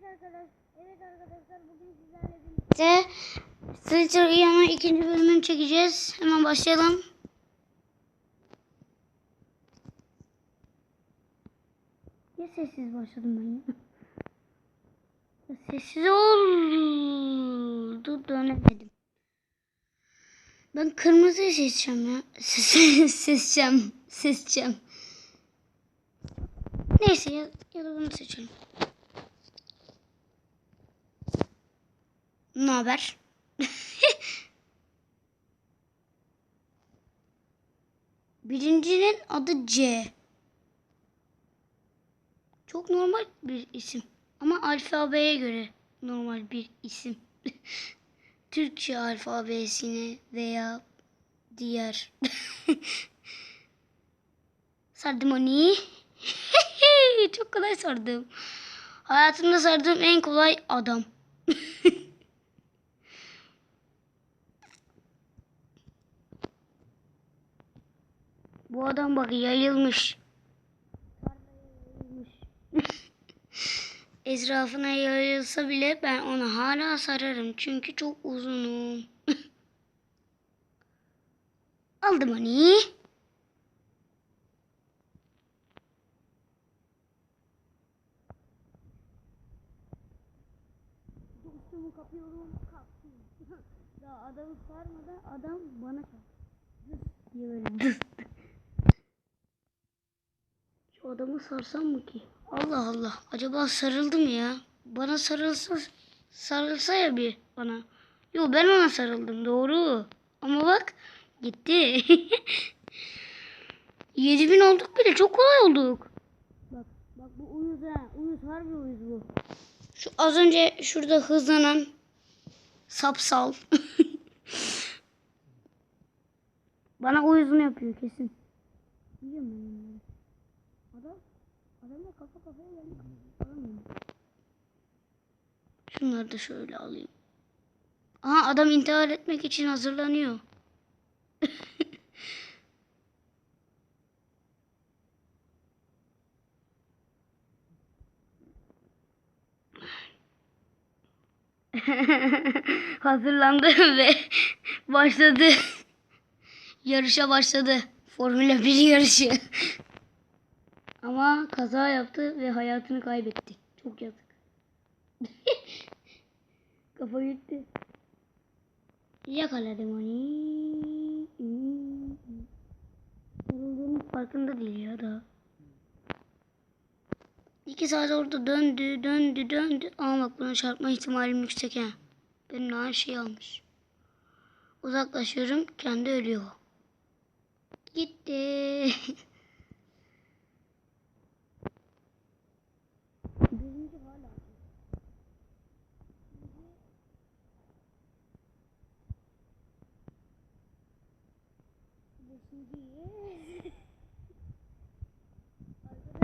Evet arkadaşlar, evet arkadaşlar bugün sizlerle birlikte Stitcher Iyan'ın ikinci bölümünü çekeceğiz. Hemen başlayalım. Niye sessiz başladım ben ya? Ya Sessiz oldu dönemedim. Ben kırmızı seçeceğim ya. Ses, seçeceğim. Seçeceğim. Neyse ya, ya da bunu seçelim. Ne haber? Birincinin adı C. Çok normal bir isim. Ama alfabeye göre normal bir isim. Türkçe alfabesine veya diğer. sardım onu. Çok kolay sardım. Hayatımda sardığım en kolay adam. Bu adam bak yayılmış. Etrafına yayılsa bile ben onu hala sararım. Çünkü çok uzunum. Aldım onu. Dostumu kapıyorum. Kaptım. Daha adamı sarmadan adam bana çarptı. Diye böyle adamı sarsam mı ki? Allah Allah. Acaba sarıldı mı ya? Bana sarılsa sarılsa ya bir bana. Yo ben ona sarıldım doğru. Ama bak gitti. 7000 olduk bile çok kolay olduk. Bak bak bu uyuz ha. Uyuz harbi uyuz bu. Şu az önce şurada hızlanan sapsal. Bana uyuzunu yapıyor kesin. Onları. Adam, adamla kafa kafaya geldi. Alamıyorum. Şunları da şöyle alayım. Aha adam intihar etmek için hazırlanıyor. Hazırlandı ve başladı. Yarışa başladı. Formula 1 yarışı. Ama kaza yaptı ve hayatını kaybetti. Çok yazık. Kafa gitti. Yakaladım onu. Yorulduğunun farkında değil ya da. İki saat orada döndü, döndü, döndü. Ama bak buna çarpma ihtimalim yüksek ha. Benim her şeyi almış. Uzaklaşıyorum, kendi ölüyor. Gitti.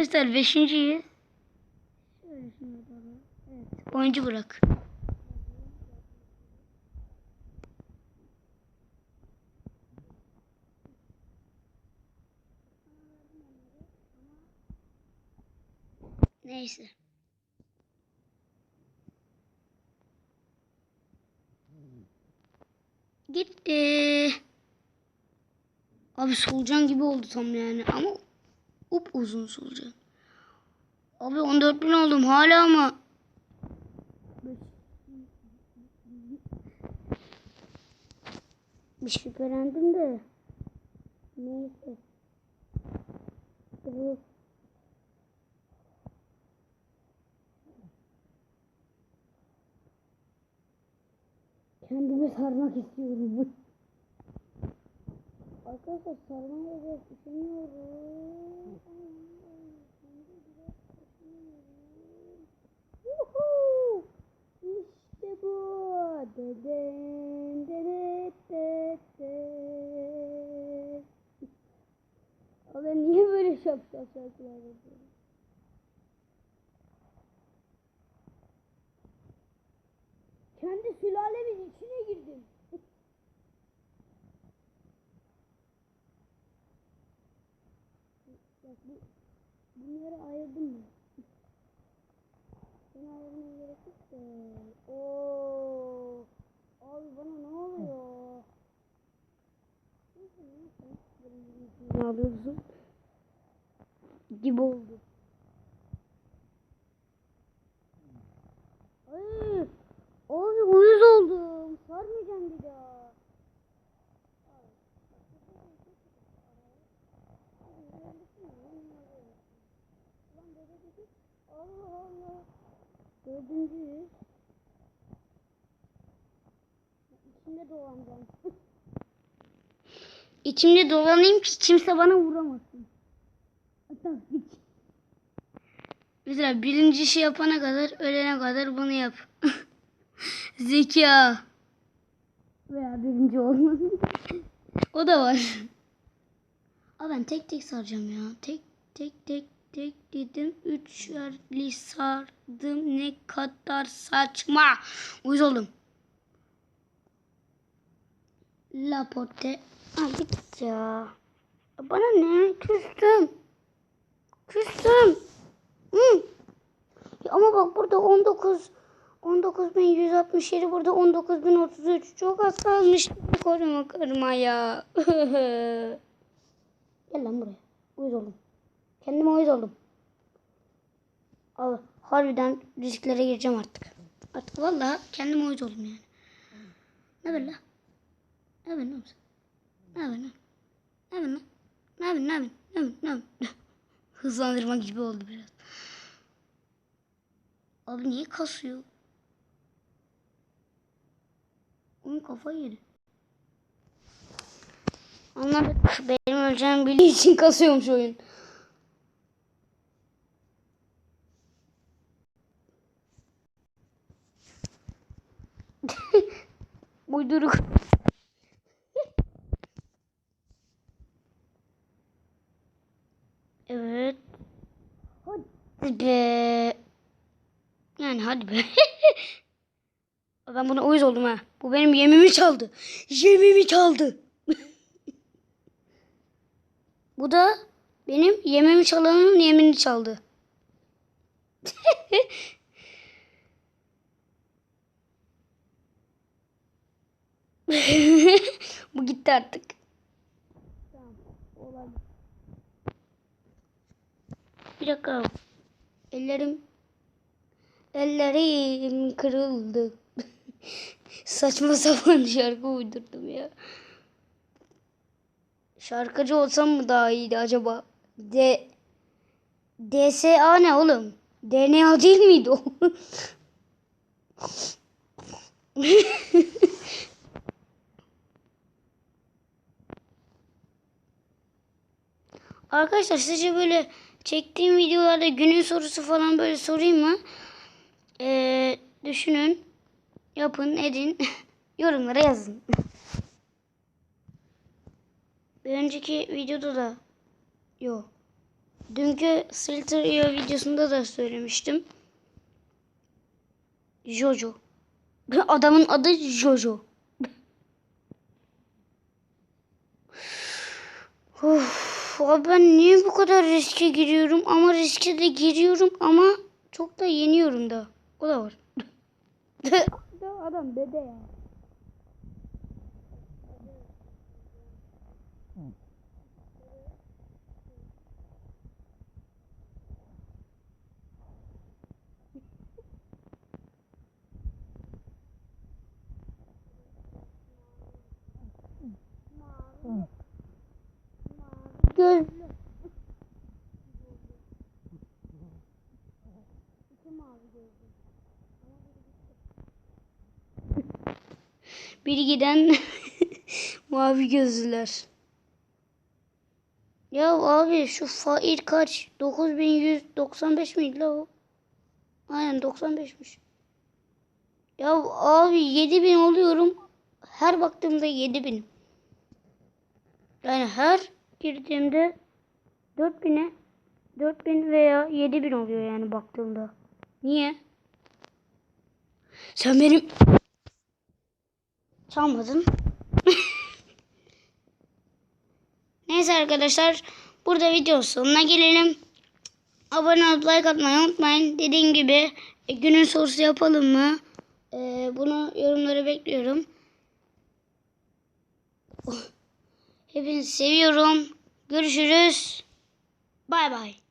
Arkadaşlar alalım. Evet. Oyuncu bırak. Neyse. Gitti. Abi solucan gibi oldu tam yani ama up uzun solucan. Abi 14 bin oldum hala ama. Bir şüphelendim de. Neyse. Bu Kendimi sarmak istiyorum. Arkadaşlar üşeniyorum. Yuhuu! İşte bu. Deden, dedet, dedet. Abi niye böyle şap şap şarkılar yapıyorum? Kendi sülalemin içine girdim. Bu bunları ayırdım mı? Ben ayırmaya gerek işte. Oo. Abi bana ne oluyor? Neyse neyse. Ne alıyorsun? Gibi oldu. Ay, abi uyuz oldum. Sarmayacağım bir daha. Allah Allah. Dördüncü yüz. İçimde dolanacağım. İçimde dolanayım ki kimse bana vuramasın. Taktik. Mesela birinci şey yapana kadar, ölene kadar bunu yap. Zeka. Veya birinci olmasın. o da var. Aa ben tek tek saracağım ya. Tek tek tek tek dedim. Üçerli sardım. Ne kadar saçma. Uyuz oldum. Lapote. Aa git ya. Bana ne? Küstüm. Küstüm. Hı. Ya ama bak burada 19 19.167 burada 19.033 çok az kalmış. Koruma kırma ya. Gel lan buraya. Uyuz oldum. Kendime uyuz oldum. Al, harbiden risklere gireceğim artık. Artık vallahi kendime uyuz oldum yani. Ne haber lan? Ne haber lan? Ne haber lan? Ne haber lan? Ne haber ne haber? Ne haber ne haber? Hızlandırma gibi oldu biraz. Abi niye kasıyor? Onun kafayı yedi. Anladık. Benim öleceğim bildiği için kasıyormuş oyun. Uyduruk. evet. Hadi be. Yani hadi be. ben buna uyuz oldum ha. Bu benim yemimi çaldı. Yemimi çaldı. Bu da benim yemimi çalanın yemini çaldı. Bu gitti artık. Bir dakika. Ellerim ellerim kırıldı. Saçma sapan şarkı uydurdum ya. Şarkıcı olsam mı daha iyiydi acaba? D DSA ne oğlum? DNA değil miydi o? Arkadaşlar sizce böyle çektiğim videolarda günün sorusu falan böyle sorayım mı? Ee, düşünün, yapın, edin, yorumlara yazın. Bir önceki videoda da yok. Dünkü Slither videosunda da söylemiştim. Jojo. Adamın adı Jojo. Of, abi ben niye bu kadar riske giriyorum? Ama riske de giriyorum ama çok da yeniyorum da. O da var. Adam dede ya. Göz. Biri giden mavi gözlüler. Ya abi şu fail kaç? 9195 miydi la o? Aynen 95'miş. Ya abi 7000 oluyorum. Her baktığımda 7000. Yani her girdiğimde 4000'e 4000 veya 7000 oluyor yani baktığımda. Niye? Sen benim çalmadın. Neyse arkadaşlar burada videonun sonuna gelelim. Abone olup like atmayı unutmayın. Dediğim gibi E, günün sorusu yapalım mı? E, bunu yorumlara bekliyorum. Oh. Hepinizi seviyorum. Görüşürüz. Bay bay.